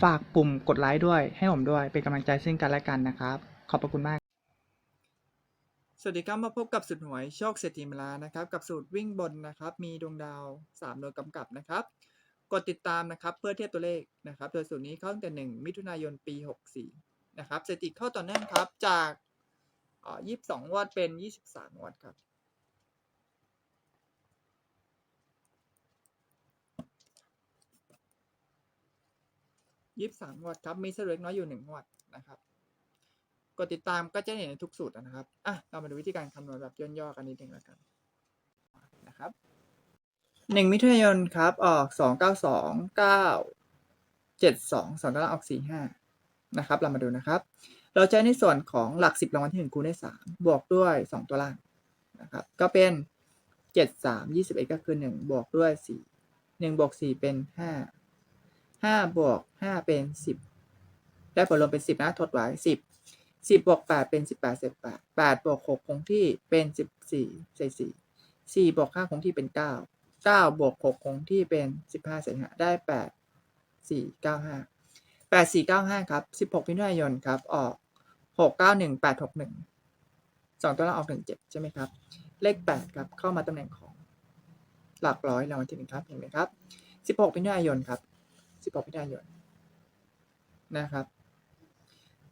ฝากปุ่มกดไลค์ด้วย ให้ผมด้วย เป็นกำลังใจซึ่งกันและกันนะครับ ขอบพระคุณมาก สวัสดีครับมาพบกับสุดหวยโชคเศรษฐีมลานะครับ กับสูตรวิ่งบนนะครับ มีดวงดาว3ดวงกำกับนะครับ กดติดตามนะครับเพื่อเทียบตัวเลขนะครับ โดยสูตรนี้เข้าตั้งแต่ 1 มิถุนายนปี 64 นะครับสถิติเข้าต่อเนื่องครับจากอ่อ22งวัดเป็น 23วัดครับ 23งวดครับ มีเสร็จน้อยอยู่1งวดนะครับ กดติดตามก็จะเห็นในทุกสูตรนะครับ อะ เรามาดูวิธีการคำนวณแบบย่นๆกันนิดนึงแล้วกันนะครับหนึ่งมิถุนายนครับ ออกสองเก้าสองเก้าเจ็ดสองสองตารางออกสี่ห้านะครับ เรามาดูนะครับ เราใช้ในส่วนของหลักสิบรางวัลที่หนึ่งคูณด้วยสามบวกด้วยสองตัวล่างนะครับ ก็เป็นเจ็ดสามยี่สิบเอ็ดก็คือหนึ่งบวกด้วยสี่หนึ่งบวกสี่เป็นห้า ห้าบวกห้าเป็นสิบได้ผลรวมเป็นสิบนะทดไว้สิบสิบบวกแปดเป็นสิบแปดเศษแปดแปดบวกหกคงที่เป็นสิบสี่เศษสี่สี่บวกห้าคงที่เป็นเก้าเก้าบวกหกคงที่เป็นสิบห้าเศษห้าได้แปดสี่เก้าห้าแปดสี่เก้าห้าครับสิบหกมิถุนายนครับออกหกเก้าหนึ่งแปดหกหนึ่งสองตัวละออกหนึ่งเจ็ดใช่ไหมครับ เลขแปดครับเข้ามาตำแหน่งของหลักร้อยรางวัลที่หนึ่งครับเห็นไหมครับสิบหกมิถุนายนครับ สิบหกมิถุนายนนะครับ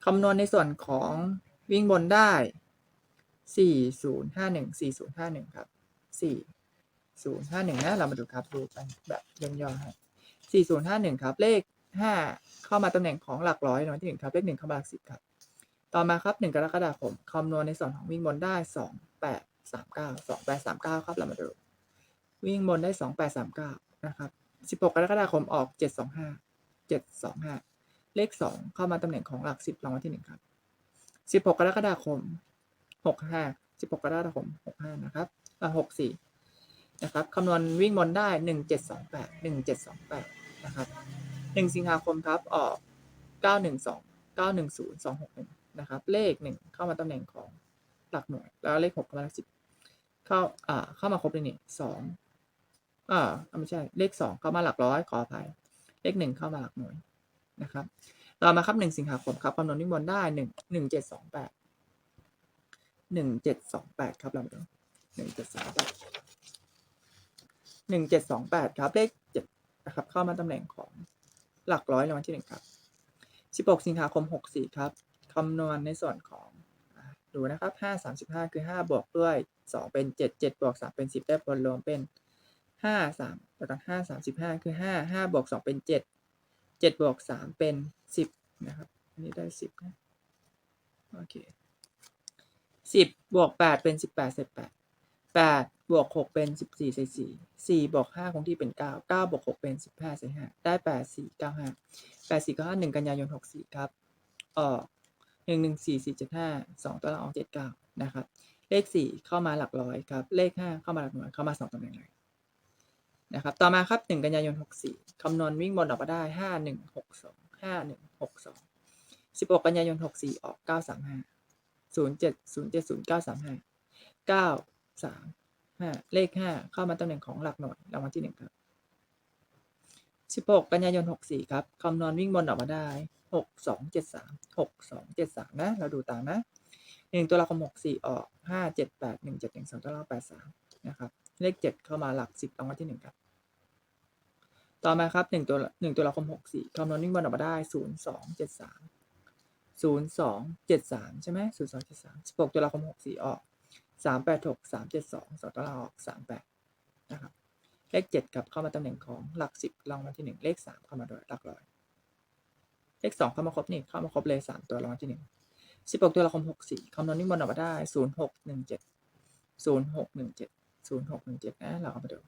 คำนวณในส่วนของวิ่งบนได้ 4051 4051 ครับ 4051 นะ เรามาดูครับ ดูกันแบบย่อๆให้4051 ครับ เลข 5 เข้ามาตำแหน่งของหลักร้อยรางวัลที่1ครับ เลข 1 เข้ามาหลัก10 ครับ ต่อมาครับ 1 กรกฎาคมคำนวณในส่วนของวิ่งบนได้ 2839 2839 ครับ เรามาดู วิ่งบนได้ 2839 นะครับ 16กกรกฎาคมออก725 725เลขสองเข้ามาตำแหน่งของหลักสิบรางวัลที่หนึ่งครับสิบหกกรกฎาคมหกห้าสิบหกกรกฎาคมหกห้านะครับอ่าหกสี่นะครับคำนวณวิ่งบนได้หนึ่งเจ็ดสองแปดหนึ่งเจ็ดสองแปดนะครับหนึ่งสิงหาคมครับออกเก้าหนึ่งสองเก้าหนึ่งศูนย์สองหกหนึ่งนะครับเลขหนึ่งเข้ามาตำแหน่งของหลักหน่วยแล้วเลขหกเข้ามาหลักสิบเข้าอ่าเข้ามาครบเลยนี่สอง เอ่าไม่ใช่ เลขสองเข้ามาหลักร้อยขออภัย เลขหนึ่งเข้ามาหลักหน่วยนะครับ ต่อมาครับหนึ่งสิงหาคมครับคำนวณวิ่งบนได้หนึ่งหนึ่งเจ็ดสองแปดหนึ่งเจ็ดสองแปดครับเราดูหนึ่งเจ็ดสองแปดหนึ่งเจ็ดสองแปดครับเลขเจ็ดนะครับ เข้ามาตำแหน่งของหลักร้อยรางวัลที่หนึ่งครับสิบหกสิงหาคมหกสี่ครับคำนวณในส่วนของดูนะครับห้าสามสิบห้าคือห้าบวกด้วยสองเป็นเจ็ดเจ็ดบวกสามเป็นสิบได้ผลรวมเป็น ห้าสามแล้วกันห้าสามสิบห้าคือห้าห้าบวกสองเป็นเจ็ดเจ็ดบวกสามเป็นสิบนะครับ อันนี้ได้สิบนะ โอเคสิบบวกแปดเป็นสิบแปดเศษแปดแปดบวกหกเป็นสิบสี่เศษสี่สี่บวกห้าคงที่เป็นเก้าเก้าบวกหกเป็นสิบห้าเศษห้าได้แปดสี่เก้าห้าแปดสี่เก้าห้าหนึ่งกันยายนหกสี่ครับ ออกหนึ่งหนึ่งสี่สี่เจ็ดห้าสองตัวละออกเจ็ดเก้านะครับ เลขสี่เข้ามาหลักร้อยครับ เลขห้าเข้ามาหลักหน่วยเข้ามาสองตำแหน่งเลย นะครับ ต่อมาครับหนึ่งกันยายนหกสี่คำนวณวิ่งบนออกมาได้ห้าหนึ่งหกสองห้าหนึ่งหกสองสิบหกกันยายนหกสี่ออกเก้าสามห้าศูนย์เจ็ดศูนย์เจ็ดศูนย์เก้าสามห้าเก้าสามห้าเลขห้าเข้ามาตำแหน่งของหลักหน่วยรางวัลที่หนึ่งครับสิบหกกันยายนหกสี่ครับ คำนวณวิ่งบนออกมาได้หกสองเจ็ดสามหกสองเจ็ดสามนะ เราดูตามนะหนึ่งตัวละครหกสี่ออกห้าเจ็ดแปดหนึ่งเจ็ดหนึ่งสองตัวละแปดสามนะครับ เลขเจ็ดเข้ามาหลักสิบรางวัลที่หนึ่งครับ ต่อมาครับหนึ่งตัวหนึ่งตัวละครหกสี่คำนวณวิ่งบอลออกมาได้ศูนย์สองเจ็ดสามศูนย์สองเจ็ดสามใช่ไหมศูนย์สองเจ็ดสามสิบหกตัวละครหกสี่ออกสามแปดหกสามเจ็ดสองสองตารางออกสามแปดนะครับเลขเจ็ดกับเข้ามาตำแหน่งของหลักสิบรางวัลที่หนึ่งเลขสามเข้ามาโดยหลักร้อย เลขสองเข้ามาครบนี่เข้ามาครบเลยสามตัวรางวัลที่หนึ่งสิบหกตัวละครหกสี่คำนวณนิมนต์ออกมาได้ศูนย์หกหนึ่งเจ็ดศูนย์หกหนึ่งเจ็ดศูนย์หกหนึ่งเจ็ดนะเราเอามาดู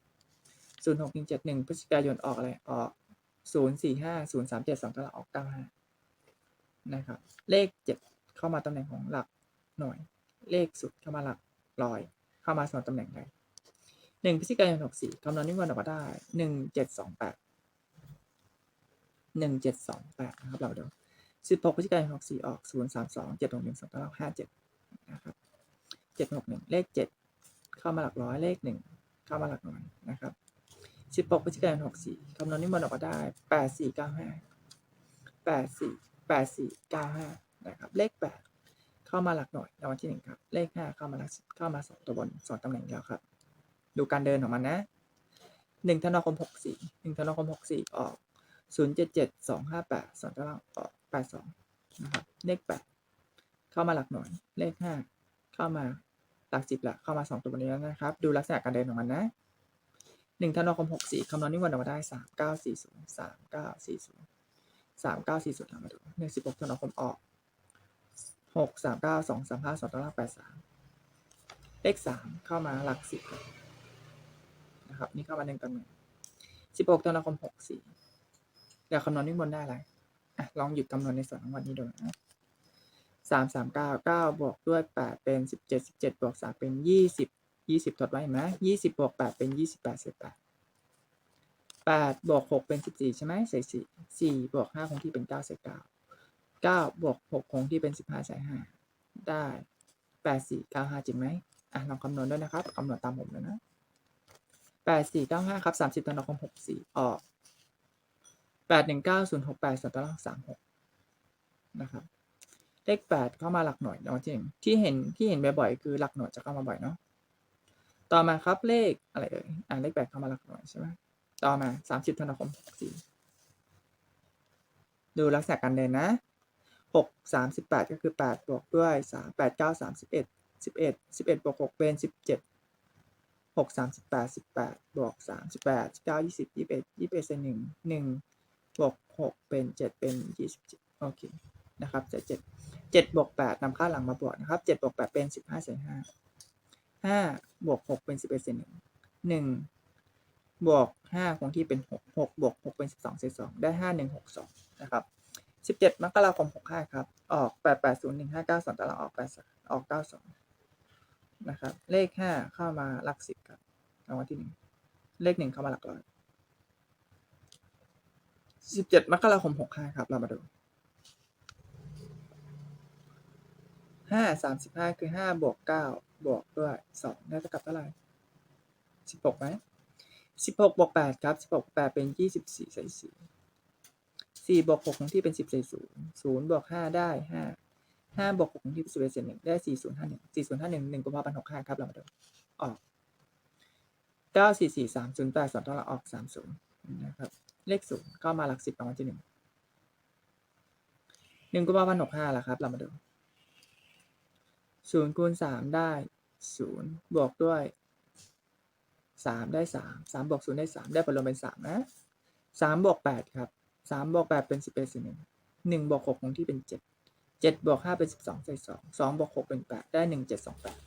ศูนย์หกหนึ่งเจ็ดหนึ่งพฤศจิกายนออกอะไรออกศูนย์สี่ห้าศูนย์สามเจ็ดสองตารางออกเก้าห้านะครับ เลขเจ็ดเข้ามาตำแหน่งของหลักหน่วย เลขสุดเข้ามาหลักร้อย เข้ามาสองตำแหน่งใดหนึ่งพฤศจิกายนหกสี่คำนวณนิมนต์ออกมาได้หนึ่งเจ็ดสองแปดหนึ่งเจ็ดสองแปดนะครับเราดูสิบหกพฤศจิกายนหกสี่ออกศูนย์สามสองเจ็ดหกหนึ่งสองตาราห้าเจ็ดนะครับเจ็ดหกหนึ่งเลขเจ็ดเข้ามาหลักร้อยเลขหนึ่งเข้ามาหลักหน่วยนะครับ สิบหกพฤศจิกายนหกสี่คำนวณนิมนออกมาได้แปดสี่เก้าห้าแปดสี่แปดสี่เก้าห้านะครับ เลขแปดเข้ามาหลักหน่วยรางวัลที่หนึ่งครับ เลขห้าเข้ามาหลักสิบเข้ามาสองตัวบนสองตำแหน่งแล้วครับ ดูการเดินของมันนะหนึ่งธันวาคมหกสี่หนึ่งธันวาคมหกสี่ออกศูนย์เจ็ดเจ็ดสองห้าแปดสองตารางออกแปดสองนะครับเลขแปดเข้ามาหลักหน่วย เลขห้าเข้ามาหลักสิบละเข้ามาสองตัวบนนี้แล้วนะครับ ดูลักษณะการเดินของมันนะ หนึ่งธันวาคมหกสี่คำนวณนิวรณ์ออกมาได้สามเก้าสี่ศูนย์สามเก้าสี่ศูนย์สามเก้าสี่ศูนย์เรามาดูหนึ่งสิบหกธันวาคมออกหกสามเก้าสองสามห้าสองตาราแปดสามเลขสามเข้ามาหลักสิบนะครับ นี่เข้ามาหนึ่งตำแหนึ่งสิบหกธันวาคมหกสี่เดี๋ยวคำนวณนิมนต์ได้อะไรอะลองหยุดคำนวณในส่วนของวันนี้ดูนะสามสามเก้าเก้าบวกด้วยแปดเป็นสิบเจ็ดสิบเจ็ดบวกสามเป็นยี่สิบ ยี่สิบถอดไว้เห็นไหมยี่สิบบวกแปดเป็นยี่สิบแปดเศษแปดแปดบวกหกเป็นสิบสี่ใช่ไหมใส่สี่สี่บวกห้าคงที่เป็นเก้าเศษเก้าเก้าบวกหกคงที่เป็นสิบห้าใส่ห้าได้แปดสี่เก้าห้าจริงไหมอะลองคำนวณด้วยนะครับคำนวณตามผมเลยนะแปดสี่เก้าห้าครับสามสิบธันวาคมหกสี่ออกแปดหนึ่งเก้าศูนย์หกแปดส่วนตารางสามหกนะครับเลขแปดเข้ามาหลักหน่วยรางวัลที่หนึ่งที่เห็นที่เห็นบ่อยๆคือหลักหน่วยจะเข้ามาบ่อยเนาะ ต่อมาครับเลขอะไรเอ่ยอ่าเลขแปดเข้ามาหลักหน่วยใช่ไหมต่อมาสามสิบธันวาคมหกสี่ดูลักษณะการเดินนะหกสามสิบแปดก็คือแปดบวกด้วยสามแปดเก้าสามสิบเอ็ดสิบเอ็ดสิบเอ็ดบวกหกเป็นสิบเจ็ดหกสามสิบแปดสิบแปดบวกสามสิบแปดเก้ายี่สิบยี่สิบเอ็ดยี่สิบเอ็ดเศษหนึ่งหนึ่งบวกหกเป็นเจ็ดเป็นยี่สิบเจ็ดโอเคนะครับเจ็ดเจ็ดเจ็ดบวกแปดนำค่าหลังมาบวกนะครับเจ็ดบวกแปดเป็นสิบห้าเศษห้าห้า บวกหกเป็นสิบเอ็ดเศษหนึ่งหนึ่งบวกห้าคงที่เป็นหกหกบวกหกเป็นสิบสองเศษสองได้ห้าหนึ่งหกสองนะครับสิบเจ็ดมกราคมหกห้าครับ ออกแปดแปดศูนย์หนึ่งห้าเก้าสองตารางออกแปดออกเก้าสองนะครับ เลขห้าเข้ามาหลักสิบครับรางวัลที่หนึ่งเลขหนึ่งเข้ามาหลักร้อยสิบเจ็ดมกราคมหกห้าครับ เรามาดูห้าสามสิบห้าคือห้าบวกเก้า บวกด้วยสองได้เท่ากับเท่าไหร่สิบหกไหมสิบหกบวกแปดครับสิบหกแปดเป็นยี่สิบสี่ใส่สี่สี่บวกหกของที่เป็นสิบใส่ศูนย์ศูนย์บวกห้าได้ห้าห้าบวกหกของที่เป็นสิบเอ็ดเศษหนึ่งได้สี่ศูนย์ห้าหนึ่งสี่ศูนย์ห้าหนึ่งหนึ่งกุมภาพันธ์หกห้าครับเรามาดูออกเก้าสี่สี่สามศูนย์แปดสองตาราออกสามศูนย์นะครับเลขศูนย์เข้ามาหลักสิบรางวัลที่หนึ่งหนึ่งกุมภาพันธ์หกห้าแล้วครับ เรามาดู ศูนย์คูณสามได้ศูนย์บวกด้วยสามได้สามสามบวกศูนย์ได้สามได้ผลรวมเป็นสามนะสามบวกแปดครับสามบวกแปดเป็นสิบเอ็ดส่วนหนึ่งหนึ่งบวกหกคงที่เป็นเจ็ดเจ็ดบวกห้าเป็นสิบสองใส่สองสองบวกหกเป็นแปดได้หนึ่งเจ็ดสองแปด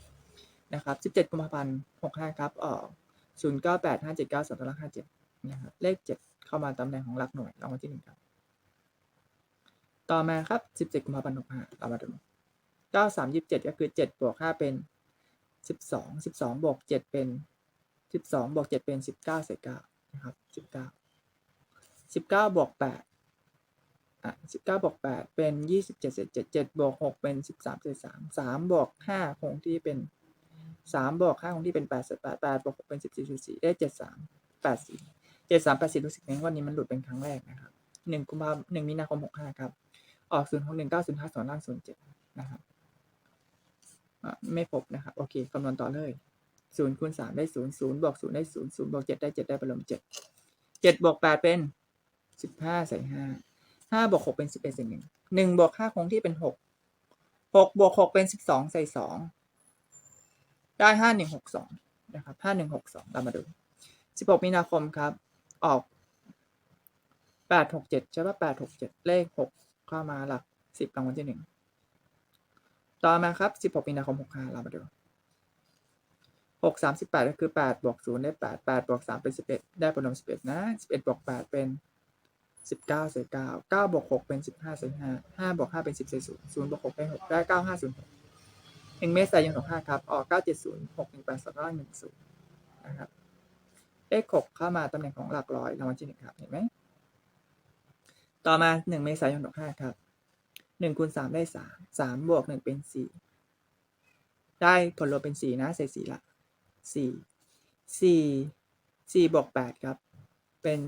นะครับสิบเจ็ดกุมภาพันธ์หกห้าครับออกศูนย์เก้าแปดห้าเจ็ดเก้าสองตารางห้าเจ็ดนะครับเลขเจ็ดเข้ามาตำแหน่งของหลักหน่วยรางวัลที่หนึ่งครับ ต่อมาครับสิบเจ็ดกุมภาพันธ์หกห้าเรามาดู เก้าสามยี่สิบเจ็ดก็คือเจ็ดบวกห้าเป็นสิบสองสิบสองบวกเจ็ดเป็นสิบสองบวกเจ็ดเป็นสิบเก้าเศษเก้านะครับสิบเก้าสิบเก้าบวกแปดอะสิบเก้าบวกแปดเป็นยี่สิบเจ็ดเศษเจ็ดเจ็ดบวกหกเป็นสิบสามเศษสามสามบวกห้าคงที่เป็นสามบวกห้าคงที่เป็นแปดเศษแปดแปดบวกหกเป็นสิบสี่เศษสี่ได้เจ็ดสามแปดสี่เจ็ดสามแปดสี่รู้สึกในวันนี้มันหลุดเป็นครั้งแรกนะครับหนึ่งกุมภาหนึ่งมีนาคมหกห้าครับ ออกศูนย์หกหนึ่งเก้าศูนย์ห้าสองล่างศูนย์เจ็ดนะครับ ไม่พบนะครับโอเคคำนวณต่อเลยศูนย์คูณสามได้ศูนย์ศูนย์บวกศูนย์ได้ศูนย์ศูนย์บวกเจ็ดได้เจ็ดได้ไปรวมเจ็ดเจ็ดบวกแปดเป็นสิบห้าใส่ห้าห้าบวกหกเป็นสิบเอ็ดใส่หนึ่งหนึ่งบวกห้าคงที่เป็นหกหกบวกหกเป็นสิบสองใส่สองได้ห้าหนึ่งหกสองนะครับห้าหนึ่งหกสองเรามาดูสิบหกมีนาคมครับ ออกแปดหกเจ็ดใช่ป่ะแปดหกเจ็ดเลขหกเข้ามาหลักสิบรางวัลที่หนึ่ง ต่อมาครับสิบหกมีนาคมหกห้าเรามาดูหกสามสิบแปดก็คือแปดบวกศูนย์ได้แปดแปดบวกสามเป็นสิบเอ็ดได้ผลรวมสิบเอ็ดนะสิบเอ็ดบวกแปดเป็นสิบเก้าเศษเก้าเก้าบวกหกเป็นสิบห้าเศษห้าห้าบวกห้าเป็นสิบเศษศูนย์ศูนย์บวกหกเป็นหกได้เก้าห้าศูนย์หกหนึ่งเมษายนหกห้าครับ ออกเก้าเจ็ดศูนย์หกหนึ่งแปดสองเก้าหนึ่งศูนย์นะครับ เลขหกเข้ามาตำแหน่งของหลักร้อยรางวัลที่หนึ่งครับ เห็นไหม ต่อมาหนึ่งเมษายนหกห้าครับ หนึ่งคูณสามได้สามสามบวกหนึ่งเป็นสี่ได้ผลรวมเป็นสี่นะใส่สี่ละสี่สี่สี่บวกแปดครับ เป็น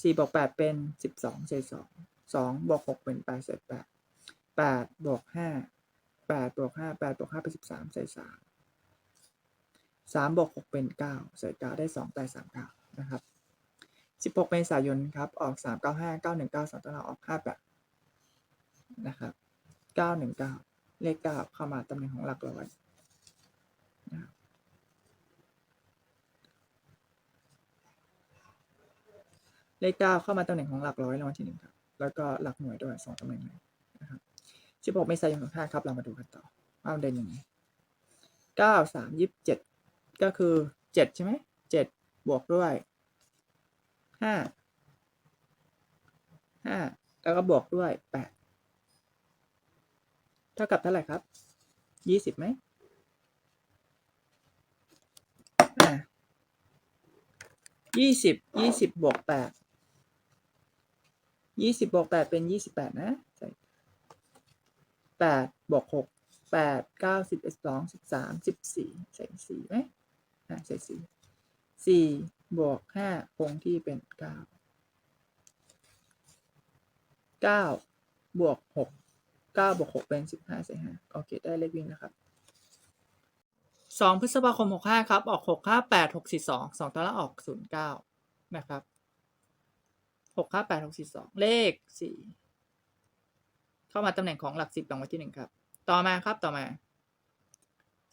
สี่บวกแปดเป็นสิบสองเศษสองสองบวกหกเป็นแปดเศษแปดแปดบวกห้าแปดบวกห้าแปดบวกห้าเป็นสิบสามใส่สามสามบวกหกเป็นเก้าใส่เก้าได้สองแต่สามเก้านะครับสิบหกเมษายนครับ ออกสามเก้าห้าเก้าหนึ่งเก้าสองตัวเราออกห้าแปด นะครับเก้าหนึ่งเก้าเลขเก้าเข้ามาตำแหน่งของหลักร้อยนะครับเลขเก้าเข้ามาตำแหน่งของหลักร้อยรางวัลที่หนึ่งครับ แล้วก็หลักหน่วยด้วยสองตำแหน่งเลยนะครับสิบหกเมษายนหกห้าครับ เรามาดูกันต่อว่ามันเด่นยังไงเก้าสามยี่สิบเจ็ดก็คือเจ็ดใช่ไหมเจ็ดบวกด้วยห้าห้าแล้วก็บวกด้วยแปด ท่ากับเท่าไหร่ครับยี่สิบไหมอ่ยี่สิบยี่สิบบวกแปดยี่สิบบวกแปดเป็นยี่สิบแปดนะใส่แปดบวกหกแปดเก้าสิบเอ็ดสองสิบสามสิบสี่ใส่สี่ไหมอ่าใส่สี่สี่บวกห้าคงที่เป็นเก้าเก้าบวกหก เก้าบวกหกเป็นสิบห้าใส่ห้าโอเค ได้เลขวิ่งนะครับสองพฤษภาคมหกห้าครับ ออกหกห้าแปดหกสี่สองสองตัวละออกศูนย์เก้านะครับหกห้าแปดหกสี่สองเลขสี่เข้ามาตำแหน่งของหลักสิบรางวัลที่หนึ่งครับ ต่อมาครับต่อมา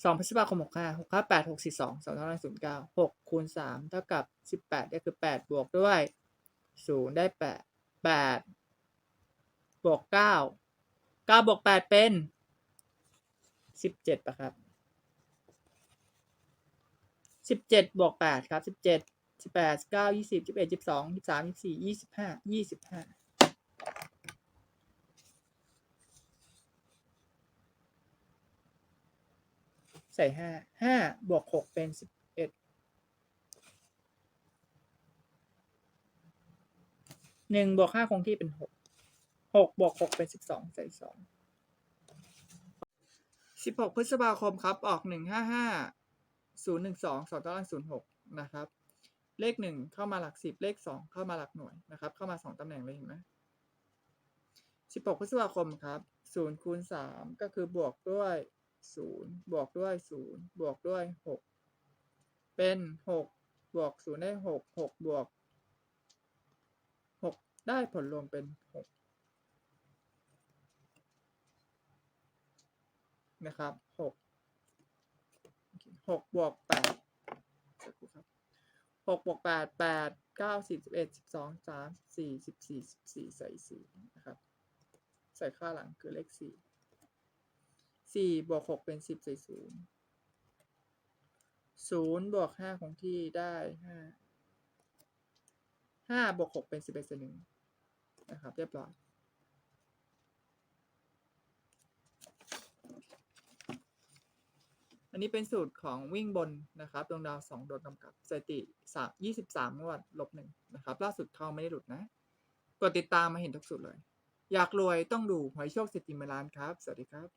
สองพฤษภาคมหกห้าหกห้าแปดหกสี่สองสองเท่านั้นศูนย์เก้าหกคูณสามเท่ากับสิบแปดก็คือแปดบวกด้วยศูนย์ได้แปดแปดบวกเก้า เก้าบวกแปดเป็นสิบเจ็ดปะครับสิบเจ็ดบวกแปดครับสิบเจ็ดสิบแปดเก้ายี่สิบยี่สิบเอ็ดยี่สิบสองยี่สิบสามยี่สิบสี่ยี่สิบห้ายี่สิบห้าใส่ห้าห้าบวกหกเป็นสิบเอ็ดหนึ่งบวกห้าคงที่เป็นหก หกบวกหกเป็นสิบสองใส่สองสิบหกพฤษภาคมครับ ออกหนึ่งห้าห้าศูนย์หนึ่งสองสองตารางศูนย์หกนะครับ เลขหนึ่งเข้ามาหลักสิบเลขสองเข้ามาหลักหน่วยนะครับ เข้ามาสองตำแหน่งเลยเห็นไหมสิบหกพฤษภาคมครับศูนย์คูณสามก็คือบวกด้วยศูนย์บวกด้วยศูนย์บวกด้วยหกเป็นหกบวกศูนย์ได้หกหกบวกหกได้ผลรวมเป็นหก นะครับหกหกบวกแปดหกบวกแปดแปดเก้าสิบสิบเอ็ดสิบสองสามสี่สิบสี่สิบสี่ใส่สี่นะครับใส่ค่าหลังคือเลขสี่สี่บวกหกเป็นสิบใส่ศูนย์ศูนย์บวกห้าคงที่ได้ห้าห้าบวกหกเป็นสิบเอ็ดส่วนหนึ่งนะครับ เรียบร้อย อันนี้เป็นสูตรของวิ่งบนนะครับดวงดาวสองโดดกำกับสถิติสามยี่สิบสามงวดลบหนึ่งนะครับล่าสุดเข้าไม่ได้หลุดนะ กดติดตามมาเห็นทุกสูตรเลย อยากรวยต้องดูหวยโชคเศรษฐีเมล้านครับ สวัสดีครับ